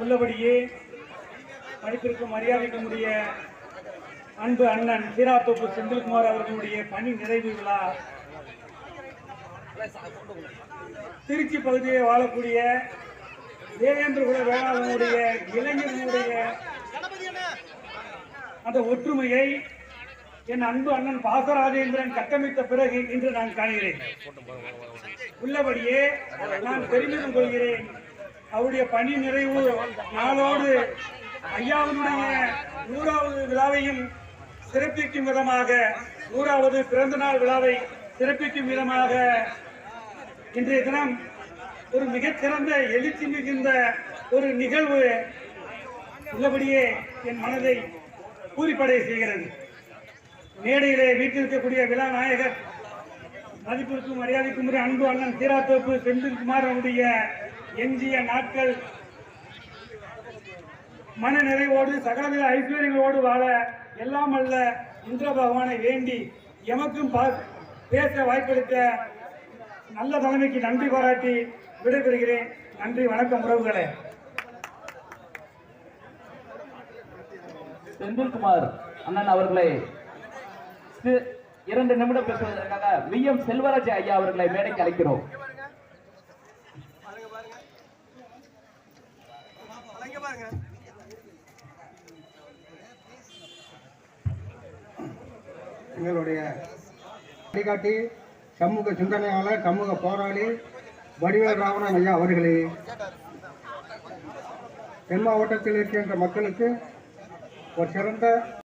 உள்ளபடியே மதிப்பிற்கும் மரியாதைக்கும் அன்பு அண்ணன் சீராத்தோப்பு செந்தில்குமார் அவர்களுடைய பணி நிறைவு விழா திருச்சி பகுதியை வாழக்கூடிய தேவேந்திரகுல வேளாளனுடைய இளைஞர்களுடைய அந்த ஒற்றுமையை என் அன்பு அண்ணன் பாசராஜேந்திரன் கட்டமைத்த பிறகு இன்று நான் காண்கிறேன். உள்ளபடியே நான் பெருமிதம் கொள்கிறேன். அவருடைய பணி நிறைவு நாளோடு ஐயாவினுடைய நூறாவது விழாவையும் சிறப்பிக்கும் விதமாக நூறாவது பிறந்த நாள் விழாவை சிறப்பிக்கும் விதமாக இன்றைய தினம் ஒரு மிகச்சிறந்த எழுச்சி மிகுந்த ஒரு நிகழ்வு உள்ளபடியே என் மனதை பூரிப்படை செய்கிறது. மேடையிலே வீட்டிருக்கக்கூடிய விழா நாயகர் மதிப்பிற்கும் மரியாதைக்கும் அன்பு அண்ணன் சீராத்தோப்பு செந்தில்குமார் அவருடைய எஞ்சிய நாட்கள் மன நிறைவோடு சகலவித ஐஸ்வர்யங்களோடு வாழ எல்லாம் அல்ல இந்திர பகவானை வேண்டி எமக்கும் பா- பேச வாய்ப்பளித்த நல்ல தலைமைக்கு நன்றி பாராட்டி விடைபெறுகிறேன். நன்றி வணக்கம் உறவுகளே. செந்தில்குமார் அண்ணன் அவர்களை இரண்டு நிமிடம் பேசுவதற்காக வி எம் செல்வராஜ் ஐயா அவர்களை மேடைக்கு அழைக்கிறோம். எங்களுடைய வழிகாட்டி சமூக சிந்தனையாளர் சமூக போராளி வடிவேல் ராவணன் ஐயா அவர்களே தென் மாவட்டத்தில் இருக்கின்ற மக்களுக்கு ஒரு சிறந்த